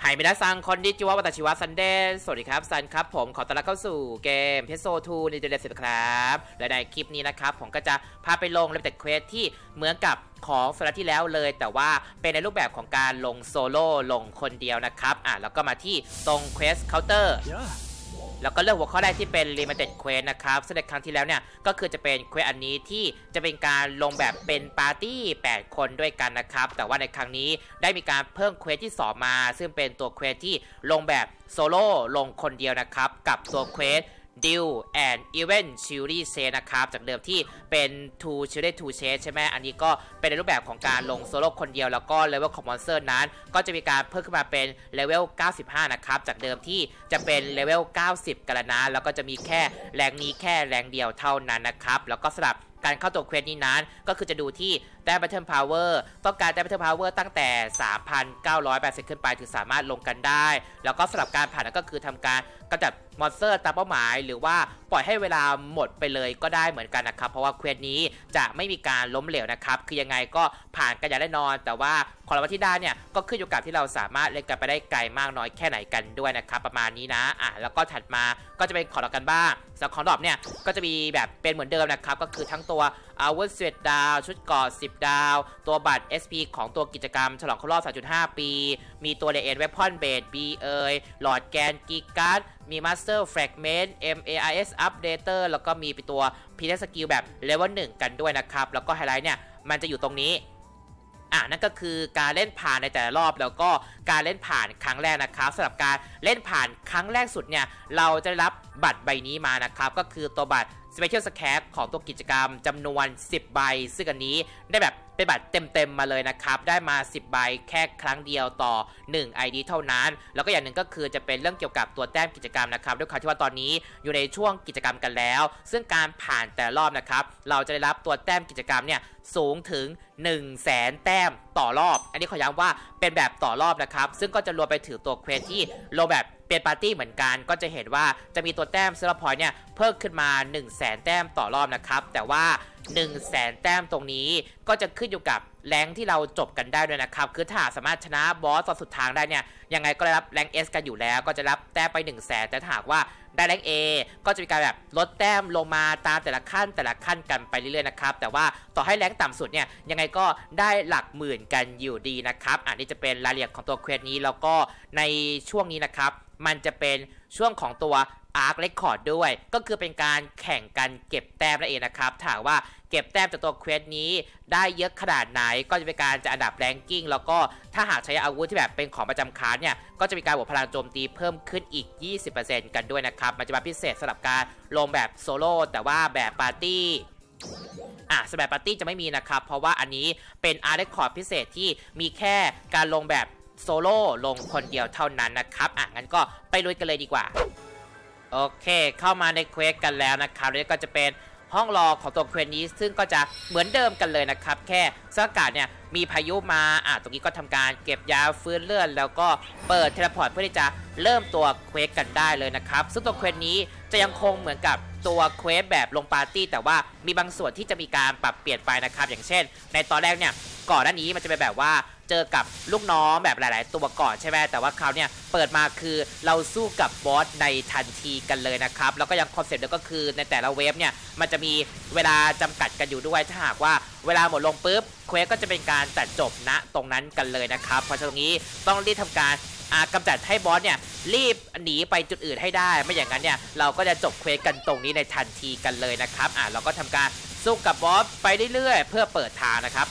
ไฮมินาซังคอนดิจิวะวัตชิวะซันเดนสวัสดีครับซันครับผมขอต้อนรับเข้าสู่เกมเพโซทูในเดือนสิบครับ และในคลิปนี้นะครับ ผมก็จะพาไปลงเลเวลเควสที่เหมือนกับของสัปดาห์ที่แล้วเลย แต่ว่าเป็นในรูปแบบของการลงโซโล่ลงคนเดียวนะครับอะแล้วก็มาที่ตรงเควสเคาน์เตอร์ Yeah. แล้วก็เลือกหัวข้อแรกที่เป็น Limited Quest นะครับซึ่งในครั้งที่แล้วเนี่ยก็คือจะเป็นเควสอันนี้ที่จะเป็นการลงแบบเป็นปาร์ตี้ 8 คนด้วยกันนะครับ แต่ว่าในครั้งนี้ได้มีการเพิ่มเควสที่ 2 มา ซึ่งเป็นตัวเควสที่ลงแบบโซโล่ลงคนเดียวนะครับ กับตัวเควส Deal and Event c h i l l y Chase นะครับ จากเดิมที่เป็น Two c h i l l y Two Chase ใช่ไหมอันนี้ก็เป็นในรูปแบบของการลงโซโล่คนเดียวแล้วก็เลเวลของมอนสเตอร์นั้น ก็จะมีการเพิ่มขึ้นมาเป็นเลเวล 95 นะครับ จากเดิมที่จะเป็นเลเวล 90 กันล้วนะ แล้วก็จะมีแค่แรงนี้แค่แรงเดียวเท่านั้นนะครับ แล้วก็สำหรับการเข้าตัวเควสนี้นั้นก็คือจะดูที่ แต้ม Battle Power ต้องการแต้ม Battle Power ตั้งแต่ 3,980 ขึ้นไปถึงสามารถลงกันได้ แล้วก็สำหรับการผ่านก็คือทำการกำจัดมอนสเตอร์ตามเป้าหมายหรือว่าปล่อยให้เวลาหมดไปเลยก็ได้เหมือนกันนะครับ เพราะว่าเควสนี้จะไม่มีการล้มเหลวนะครับ คือยังไงก็ผ่านกันอย่างแน่นอน แต่ว่าของรางวัลที่ได้เนี่ยก็ขึ้นอยู่กับที่เราสามารถเล่นกันไปได้ไกลมากน้อยแค่ไหนกันด้วยนะครับประมาณนี้นะอะแล้วก็ถัดมาก็จะเป็นของเรากันบ้างสำหรับของดรอปเนี่ยก็จะมีแบบเป็นเหมือนเดิมนะครับก็คือทั้งตัว อาวุธสเวดดาว ชุดเกาะ10 ดาว ตัวบัตร SP ของตัวกิจกรรม ฉลองครบรอบ 3.5 ปี มีตัวเลเอนเวพอนเบดบีเอยหลอดแกนกีการ์ดมี Master Fragment MAIS Updater แล้วก็มีตัวพีเ s สกิลแบบเลเวล1กันด้วยนะครับ แล้วก็ไฮไลท์เนี่ย มันจะอยู่ตรงนี้ อะนั่นก็คือการเล่นผ่านในแต่ละรอบแล้วก็การเล่นผ่านครั้งแรกนะครับสำหรับการเล่นผ่านครั้งแรกสุดเนี่ยเราจะได้รับบัตรใบนี้มานะครับก็คือตัวบัตร Special s c a p ของตัวกิจกรรมจำนวน 10 ใบ ซึ่งอันนี้ได้แบบเป็นบัตรเต็มๆมาเลยนะครับ ได้มา 10 ใบแค่ครั้งเดียวต่อ 1 ID เท่านั้น แล้วก็อย่างหนึ่งก็คือจะเป็นเรื่องเกี่ยวกับตัวแต้มกิจกรรมนะครับ ด้วยความที่ว่าตอนนี้อยู่ในช่วงกิจกรรมกันแล้ว ซึ่งการผ่านแต่รอบนะครับ เราจะได้รับตัวแต้มกิจกรรมเนี่ย สูงถึง 1 0 0 0 0แแต้มต่อรอบ อันนี้ขอย้ำว่าเป็นแบบต่อรอบนะครับ ซึ่งก็จะรวมไปถึงตัวเควสที่ลงแบบเป็นปาร์ตี้เหมือนกัน ก็จะเห็นว่าจะมีตัวแต้มเซอร์พอยต์เนี่ยเพิ่มขึ้นมา 1 0 0 0 0แต้มต่อรอบนะครับ แต่ว่า 1 0 0 0 0แสนแต้มตรงนี้ก็จะขึ้นอยู่กับแรงที่เราจบกันได้ด้วยนะครับ คือถ้าสามารถชนะบอสตอนสุดทางได้เนี่ย ยังไงก็ได้รับแรง S กันอยู่แล้ว ก็จะรับแต้มไป1 0 0 0 0แสนแต่ถ้าหากว่าได้แรง A ก็จะมีการแบบลดแต้มลงมาตามแต่ละขั้นแต่ละขั้นกันไปเรื่อยๆนะครับ แต่ว่าต่อให้แรงต่ำสุดเนี่ย ยังไงก็ได้หลักหมื่นกันอยู่ดีนะครับ อันนี้จะเป็นรายละเอียดของตัวเควสนี้แล้วก็ในช่วงนี้นะครับ มันจะเป็นช่วงของตัว Arc Record ด้วย ก็คือเป็นการแข่งกันเก็บแต้มนั่นเองนะครับถามว่า เก็บแต้มจากตัวเควสนี้ได้เยอะขนาดไหน ก็จะเป็นการจะอันดับแรงกิ้งแล้วก็ถ้าหากใช้อาวุธที่แบบเป็นของประจำคลาสเนี่ย ก็จะมีการบวกพลังโจมตีเพิ่มขึ้นอีก 20%กันด้วยนะครับ มันจะมาพิเศษสำหรับการลงแบบโซโล่แต่ว่าแบบปาร์ตี้อะสมัยปาร์ตี้จะไม่มีนะครับ เพราะว่าอันนี้เป็นอาร์เรคคอร์ดพิเศษที่มีแค่การลงแบบโซโล่ลงคนเดียวเท่านั้นนะครับอะงั้นก็ไปลุยกันเลยดีกว่าโอเค เข้ามาในเควสกันแล้วนะครับแล้วก็จะเป็น ห้องรอของตัวเควสนี้ ซึ่งก็จะเหมือนเดิมกันเลยนะครับ แค่สถานกากาศเนี่ยมีพายุมาอะตรงนี้ก็ทำการเก็บยาฟื้นเลือดแล้วก็เปิดเทเลพอร์ตเพื่อที่จะเริ่มตัวเควสกันได้เลยนะครับ ซึ่งตัวเควสนี้จะยังคงเหมือนกับ ตัวเควสแบบลงปาร์ตี้แต่ว่ามีบางส่วนที่จะมีการปรับเปลี่ยนไปนะครับ อย่างเช่น ในตอนแรกเนี่ยก่อนหน้านี้มันจะเป็นแบบว่าเจอกับลูกน้องแบบหลาย ๆ ตัวก่อนใช่ไหมแต่ว่าคราวเนี่ยเปิดมาคือเราสู้กับบอสในทันทีกันเลยนะครับ แล้วก็ยังคอนเซ็ปต์เดียวก็คือในแต่ละเวฟเนี่ยมันจะมีเวลาจำกัดกันอยู่ด้วยถ้าหากว่าเวลาหมดลงปุ๊บเควสก็จะเป็นการตัดจบณตรงนั้นกันเลยนะครับ เพราะฉะนั้นตรงนี้ต้องรีบทำการ กำจัดให้บอสเนี่ยรีบหนีไปจุดอื่นให้ได้ ไม่อย่างนั้นเนี่ยเราก็จะจบเควสกันตรงนี้ในทันทีกันเลยนะครับอ่าเราก็ทำการสู้กับบอสไปเรื่อยๆ เพื่อเปิดทางนะครับ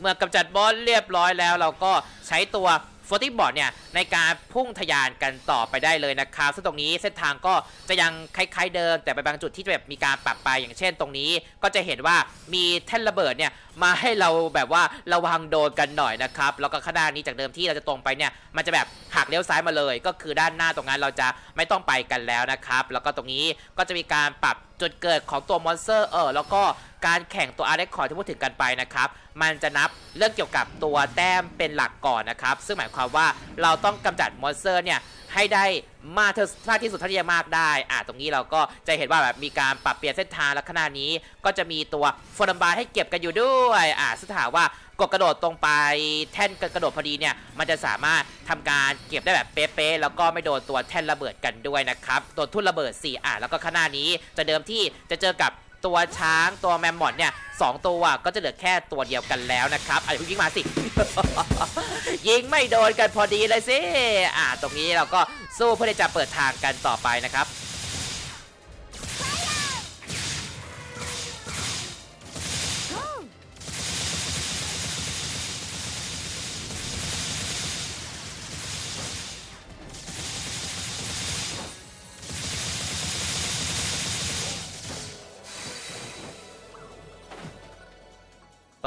เมื่อกำจัดบอสเรียบร้อยแล้ว เราก็ใช้ตัวฟอร์ติบอร์ดเนี่ย ในการพุ่งทะยานกันต่อไปได้เลยนะครับซึ่งตรงนี้เส้นทางก็จะยังคล้ายๆเดิม แต่ไปบางจุดที่จะแบบมีการปรับไปอย่างเช่น ตรงนี้ก็จะเห็นว่ามีแท่นระเบิดเนี่ยมาให้เราแบบว่าระวังโดนกันหน่อยนะครับแล้วก็ข้างหน้านี้จากเดิมที่เราจะตรงไปเนี่ยมันจะแบบหักเลี้ยวซ้ายมาเลย ก็คือด้านหน้าตรงนั้นเราจะไม่ต้องไปกันแล้วนะครับ แล้วก็ตรงนี้ก็จะมีการปรับจุดเกิดของตัวมอนสเตอร์เออแล้วก็การแข่งตัวอาร์เรคคอร์ที่พูดถึงกันไปนะครับ มันจะนับเรื่องเกี่ยวกับตัวแต้มเป็นหลักก่อนนะครับ ซึ่งหมายความว่าเราต้อง้องกำจัดมอนสเตอร์เนี่ยให้ได้มากเท่ามากที่สุดเท่าที่จะมากได้ อ่าตรงนี้เราก็จะเห็นว่าแบบมีการปรับเปลี่ยนเส้นทางและขณะนี้ ก็จะมีตัวฟอร์มบาร์ให้เก็บกันอยู่ด้วย อ่าซึ่งถ้าหากว่ากดกระโดดตรงไปแท่นกระโดดพอดีเนี่ย มันจะสามารถทำการเก็บได้แบบเป๊ะๆแล้วก็ไม่โดนตัวแท่นระเบิดกันด้วยนะครับ ตัวทุ่นระเบิด 4 อ่าแล้วก็ขณะนี้จะเดิมที่จะเจอกับตัวช้างตัวแมมมอดเนี่ยสองตัวก็จะเหลือแค่ตัวเดียวกันแล้วนะครับอะเดี๋ยวยิงมาสิ ยิงไม่โดนกันพอดีเลยสิอ่า ตรงนี้เราก็สู้เพื่อที่จะเปิดทางกันต่อไปนะครับ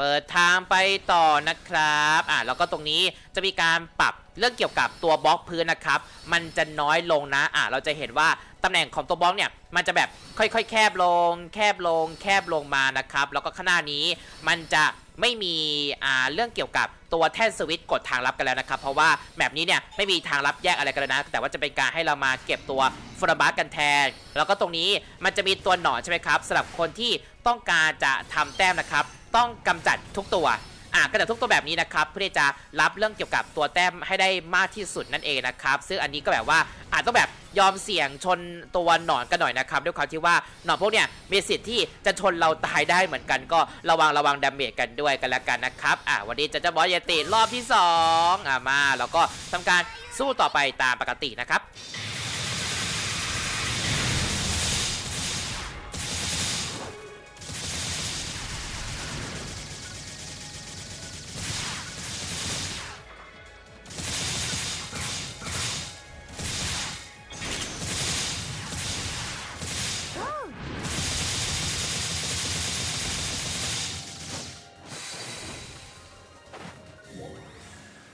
เปิดทางไปต่อนะครับอ่าแล้วก็ตรงนี้จะมีการปรับเรื่องเกี่ยวกับตัวบล็อกพื้นนะครับ มันจะน้อยลงนะอ่าเราจะเห็นว่าตำแหน่งของตัวบล็อกเนี่ยมันจะแบบค่อยๆ แคบลง แคบลง แคบลงมานะครับ แล้วก็ข้างหน้านี้มันจะไม่มีอ่าเรื่องเกี่ยวกับตัวแท่นสวิตช์กดทางลับกันแล้วนะครับ เพราะว่าแบบนี้เนี่ยไม่มีทางลับแยกอะไรกันเลยนะ แต่ว่าจะเป็นการให้เรามาเก็บตัวฟรบัสกันแทน แล้วก็ตรงนี้มันจะมีตัวหนอนใช่ไหมครับสำหรับคนที่ ต้องการจะทำแต้มนะครับ ต้องกำจัดทุกตัวอะกำจัดทุกตัวแบบนี้นะครับเพื่อที่จะรับเรื่องเกี่ยวกับตัวแต้มให้ได้มากที่สุดนั่นเองนะครับ ซึ่งอันนี้ก็แบบว่าอาจต้องแบบยอมเสี่ยงชนตัวหนอนกันหน่อยนะครับด้วยความที่ว่าหนอนพวกเนี้ยมีสิทธิ์ที่จะชนเราตายได้เหมือนกันก็ระวังระวังดาเมจกันด้วยกันแล้วกันนะครับอะวันนี้จะจะบอสยติรอบที่สองอะมาแล้วก็ทำการสู้ต่อไปตามปกตินะครับ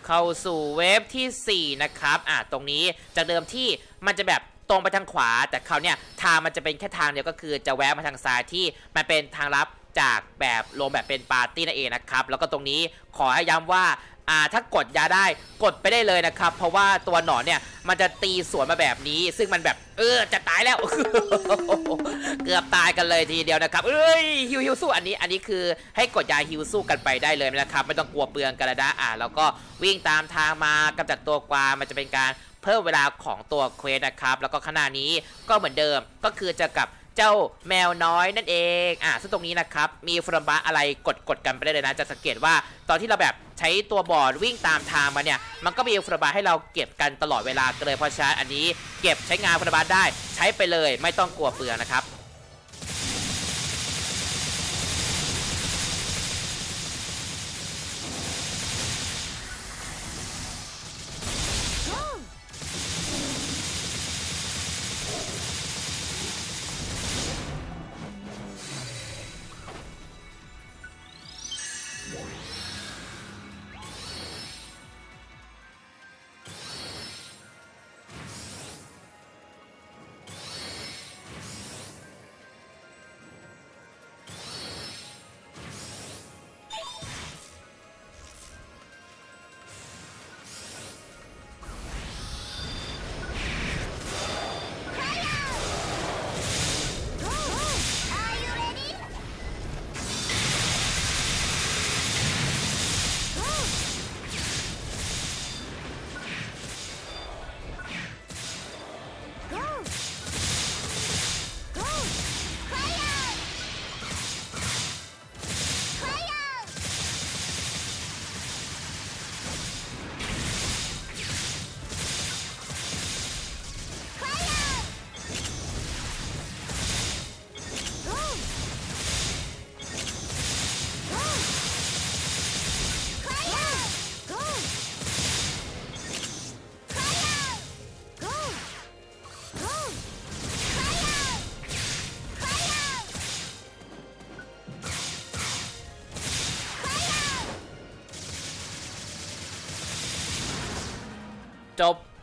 เข้าสู่เวฟทีสี่ 4 นะครับอะตรงนี้จากเดิมที่มันจะแบบตรงไปทางขวา แต่เขาเนี่ยทางมันจะเป็นแค่ทางเดียวก็คือจะแวะมาทางซ้ายที่มันเป็นทางลับจากแบบลงแบบเป็นปาร์ตี้นั่นเองนะครับ แล้วก็ตรงนี้ขอให้ย้ำว่า อ่าถ้ากดยาได้กดไปได้เลยนะครับ เพราะว่าตัวหนอนเนี่ยมันจะตีสวนมาแบบนี้ ซึ่งมันแบบเออจะตายแล้ว เกือบตายกันเลยทีเดียวนะครับ เอ้ยฮิวฮิวสู้อันนี้อันนี้คือให้กดยาฮิวสู้กันไปได้เลยนะครับ ไม่ต้องกลัวเปลืองกันแล้วนะอ่าแล้วก็วิ่งตามทางมากำจัดตัวกวางมันจะเป็นการเพิ่มเวลาของตัวเควสนะครับ แล้วก็ขณะนี้ก็เหมือนเดิมก็คือจะกับ เจ้าแมวน้อยนั่นเอง อะซึ่งตรงนี้นะครับ มีฟรมบะอะไรกดกดกันไปได้เลยนะ จะสังเกตว่าตอนที่เราแบบใช้ตัวบอร์ดวิ่งตามทางมาเนี่ย มันก็มีฟรมบะให้เราเก็บกันตลอดเวลาเลยเพราะฉะนั้นอันนี้เก็บใช้งานฟรมบะได้ใช้ไปเลย ไม่ต้องกลัวเปลืองนะครับ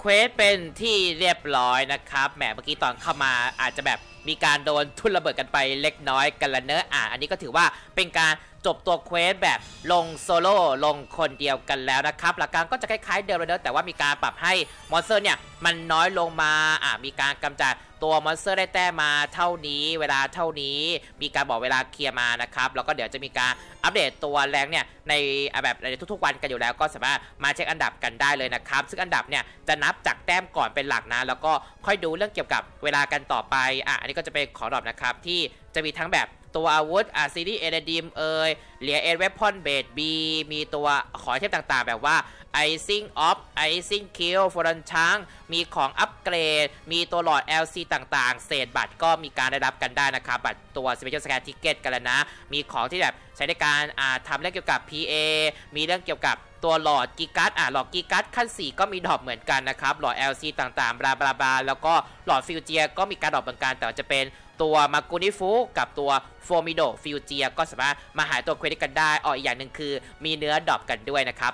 เควสเป็นที่เรียบร้อยนะครับ แหม เมื่อกี้ตอนเข้ามาอาจจะแบบมีการโดนทุนระเบิดกันไปเล็กน้อยกันละเนอะอะอันนี้ก็ถือว่าเป็นการ จบตัวเควสแบบลงโซโล่ลงคนเดียวกันแล้วนะครับหลักการก็จะคล้ายๆเดิมเลยเนอะแต่ว่ามีการปรับให้มอนสเตอร์เนี่ยมันน้อยลงมาอะมีการกำจัดตัวมอนสเตอร์ได้แต้มมาเท่านี้เวลาเท่านี้มีการบอกเวลาเคลียร์มานะครับแล้วก็เดี๋ยวจะมีการอัปเดตตัวแรงเนี่ยในแบบในทุกๆวันกันอยู่แล้วก็สามารถมาเช็คอันดับกันได้เลยนะครับซึ่งอันดับเนี่ยจะนับจากแต้มก่อนเป็นหลักนะ แล้วก็ค่อยดูเรื่องเกี่ยวกับเวลากันต่อไปอะอันนี้ก็จะเป็นขอดอปนะครับที่จะมีทั้งแบบ ตัวอาวุธอะซีรีส์เอเดดิมเอยเหลียเอเวพอนเบดบีมีตัวขอเทพต่างๆ แบบว่า Icing of Icing Kill ฟอรันช้างมีของอัปเกรด มีตัวหลอด LC ต่างๆ เศษบัตรก็มีการได้รับกันได้นะครับ บัตรตัว Special Scan Ticket กันแล้วนะ มีของที่แบบใช้ในการอ่าทำเรื่องเกี่ยวกับ PA มีเรื่องเกี่ยวกับตัวหลอดกิกัสอะหลอดกิกัสขั้น 4 ก็มีดรอปเหมือนกันนะครับ หลอด LC ต่างๆบลาบลาบลาแล้วก็หลอดฟิวเจียก็มีการดรอปเหมือนกันแต่จะเป็น ตัวมากูนิฟุกับตัวโฟมิโดฟิวเจียก็สามารถมาหาตัวเควสกันได้อ๋ออีกอย่างหนึ่งคือมีเนื้อดรอปกันด้วยนะครับ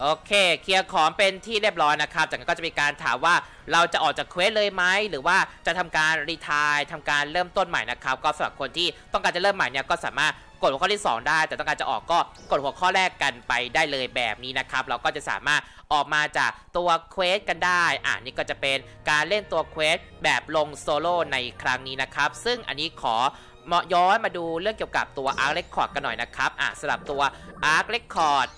โอเค เคลียร์ของเป็นที่เรียบร้อยนะครับ จากนั้นก็จะมีการถามว่าเราจะออกจากเควสเลยไหม หรือว่าจะทำการรีทายทำการเริ่มต้นใหม่นะครับ ก็สำหรับคนที่ต้องการจะเริ่มใหม่เนี่ยก็สามารถ กดหัวข้อที่ 2 ได้ แต่ต้องการจะออกก็กดหัวข้อแรกกันไปได้เลยแบบนี้นะครับ เราก็จะสามารถออกมาจากตัวเควสกันได้ อ่านี่ก็จะเป็นการเล่นตัวเควสแบบลงโซโล่ในครั้งนี้นะครับ ซึ่งอันนี้ขอมาย้อนมาดูเรื่องเกี่ยวกับตัว Arc Record กันหน่อยนะครับ อะสำหรับตัว Arc Record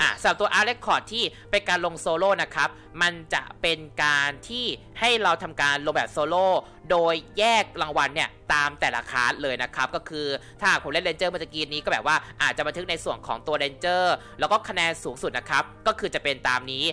อะสำหรับตัว Arc Record ที่เป็นการลงโซโล่นะครับ มันจะเป็นการที่ให้เราทำการลงแบบโซโล่โดยแยกรางวัลเนี่ยตามแต่ละคลาสเลยนะครับ ก็คือถ้าผมเล่นเรนเจอร์เมื่อกี้นี้ก็แบบว่าอาจจะบันทึกในส่วนของตัวเรนเจอร์แล้วก็คะแนนสูงสุดนะครับ ก็คือจะเป็นตามนี้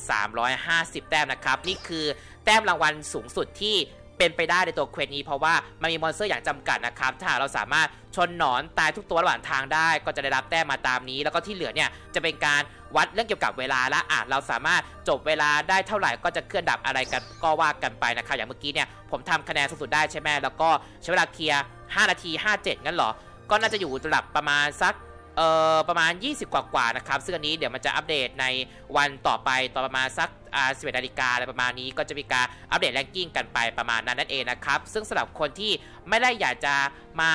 23,350 แต้มนะครับ นี่คือแต้มรางวัลสูงสุดที่ เป็นไปได้ในตัวเควสนี้เพราะว่ามันมีมอนสเตอร์อย่างจำกัดนะครับ ถ้าเราสามารถชนหนอนตายทุกตัวระหว่างทางได้ก็จะได้รับแต้มมาตามนี้ แล้วก็ที่เหลือเนี่ยจะเป็นการวัดเรื่องเกี่ยวกับเวลาละอะเราสามารถจบเวลาได้เท่าไหร่ก็จะเคลื่อนดับอะไรกันก็ว่ากันไปนะครับอย่างเมื่อกี้เนี่ยผมทำคะแนนสูงสุดได้ใช่ไหมแล้วก็ใช้เวลาเคลียร์5นาที 57งั้นเหรอก็น่าจะอยู่ระดับประมาณสัก เอ่อประมาณ 20 กว่ากว่านะครับ ซึ่งอันนี้เดี๋ยวมันจะอัปเดตในวันต่อไปตอนประมาณสักอ่า11นาฬิกาอะไรประมาณนี้ก็จะมีการอัปเดตแรงกิ้งกันไปประมาณนั้นนั่นเองนะครับ ซึ่งสำหรับคนที่ไม่ได้อยากจะมา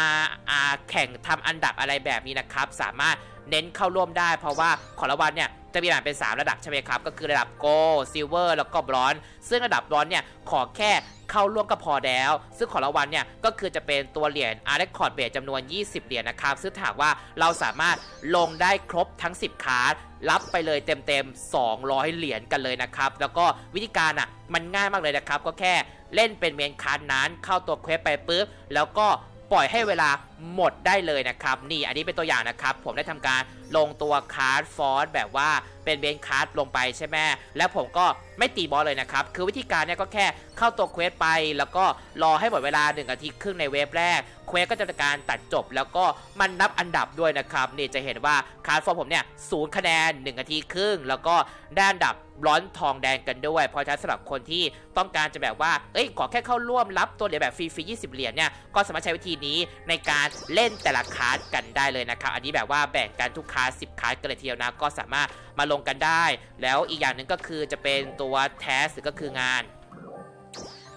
อ่าแข่งทำอันดับอะไรแบบนี้นะครับ สามารถเน้นเข้าร่วมได้ เพราะว่าของรางวัลเนี่ย จะมีแบ่งเป็น 3 ระดับใช่ไหมครับ ก็คือระดับโกลซิลเวอร์แล้วก็บรอนซึ่งระดับบรอนเนี่ยขอแค่เข้าร่วมก็พอแล้ว ซึ่งของรางวัลเนี่ยก็คือจะเป็นตัวเหรียญอาร์เรคคอร์ดเบสจำนวน 20 เหรียญนะครับ ซึ่งถามว่าเราสามารถลงได้ครบทั้ง 10 คาร์ดรับไปเลยเต็มๆ 200 เหรียญกันเลยนะครับ แล้วก็วิธีการอะมันง่ายมากเลยนะครับ ก็แค่เล่นเป็นเมนคาร์ดนั้นเข้าตัวเควสไปปุ๊บแล้วก็ปล่อยให้เวลาหมดได้เลยนะครับ นี่อันนี้เป็นตัวอย่างนะครับ ผมได้ทำการ ลงตัวคาร์ดฟอร์สแบบว่าเป็นเบนคาร์ดลงไปใช่ไหมแล้วผมก็ไม่ตีบอสเลยนะครับ คือวิธีการเนี่ยก็แค่เข้าตัวเควสไป แล้วก็รอให้หมดเวลา1นาทีครึ่งในเวฟแรก เควสก็จะเป็นการตัดจบ แล้วก็มันนับอันดับด้วยนะครับ นี่จะเห็นว่าคาร์ดฟอร์ผมเนี่ยศูนย์คะแนน1นาทีครึ่ง แล้วก็ได้อันดับ ร้อนทองแดงกันด้วย เพราะฉะนั้นสำหรับคนที่ต้องการจะแบบว่า เอ้ย ขอแค่เข้าร่วมรับตัวเหรียญแบบฟรีๆ20 เหรียญเนี่ย ก็สามารถใช้วิธีนี้ในการเล่นแต่ละคาร์ดกันได้เลยนะครับ อันนี้แบบว่าแบ่งกันทุกคาร์ด10 คาร์ดกันเลยทีเดียวนะ ก็สามารถมาลงกันได้ แล้วอีกอย่างหนึ่งก็คือจะเป็นตัวแทสหรือก็คืองาน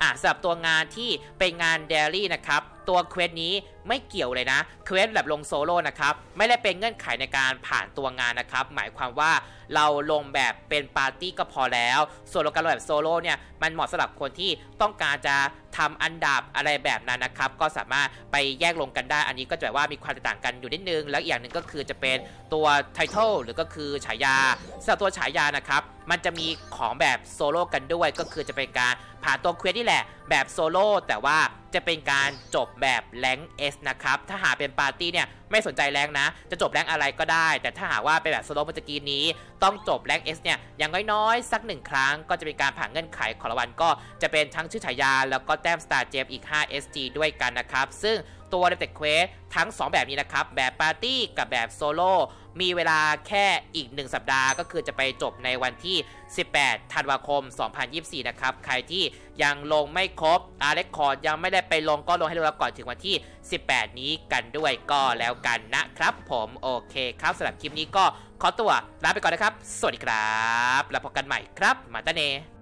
อะสำหรับตัวงานที่เป็นงานเดลี่นะครับ ตัวเควสนี้ ไม่เกี่ยวเลยนะเควสแบบลงโซโล่นะครับไม่ได้เป็นเงื่อนไขในการผ่านตัวงานนะครับ หมายความว่าเราลงแบบเป็นปาร์ตี้ก็พอแล้ว ส่วนลงการลงแบบโซโล่เนี่ยมันเหมาะสำหรับคนที่ต้องการจะทำอันดับอะไรแบบนั้นนะครับ ก็สามารถไปแยกลงกันได้ อันนี้ก็จะแบบว่ามีความแตกต่างกันอยู่นิดนึง แล้วอีกอย่างหนึ่งก็คือจะเป็นตัวไททอลหรือก็คือฉายาสำหรับตัวฉายานะครับ มันจะมีของแบบโซโล่กันด้วยก็คือจะเป็นการผ่านตัวเควสนี่แหละ แบบโซโล่แต่ว่าจะเป็นการจบแบบแรงเอสนะครับ ถ้าหาเป็นปาร์ตี้เนี่ยไม่สนใจแรงนะ จะจบแรงอะไรก็ได้ แต่ถ้าหาว่าเป็นแบบสโลว์มันจะกีนี้ ต้องจบแรงเอสเนี่ยอย่างน้อยๆ สักหนึ่งครั้งก็จะเป็นการผ่านเงื่อนไขของรางวัลก็จะเป็นทั้งชื่อฉายาแล้วก็แต้มสตาร์เจมอีก 5 SG ด้วยกันนะครับ ซึ่ง ตัวเด e เ q ควสทั้ง 2 แบบนี้นะครับ แบบปาร์ตี้กับแบบโซโล่มีเวลาแค่อีก 1 สัปดาห์ก็คือจะไปจบในวันที่ 18 ธันวาคม 2024 นะครับ ใครที่ยังลงไม่ครบอาร์เรคคอร์ดยังไม่ได้ไปลงก็ลงให้ดูแล้วก่อนถึงวันที่ 18 นี้กันด้วยก็แล้วกันนะครับ ผมโอเคครับสำหรับคลิปนี้ก็ขอตัวลาไปก่อนนะครับ สวัสดีครับ แล้วพบกันใหม่ครับ มาตาเน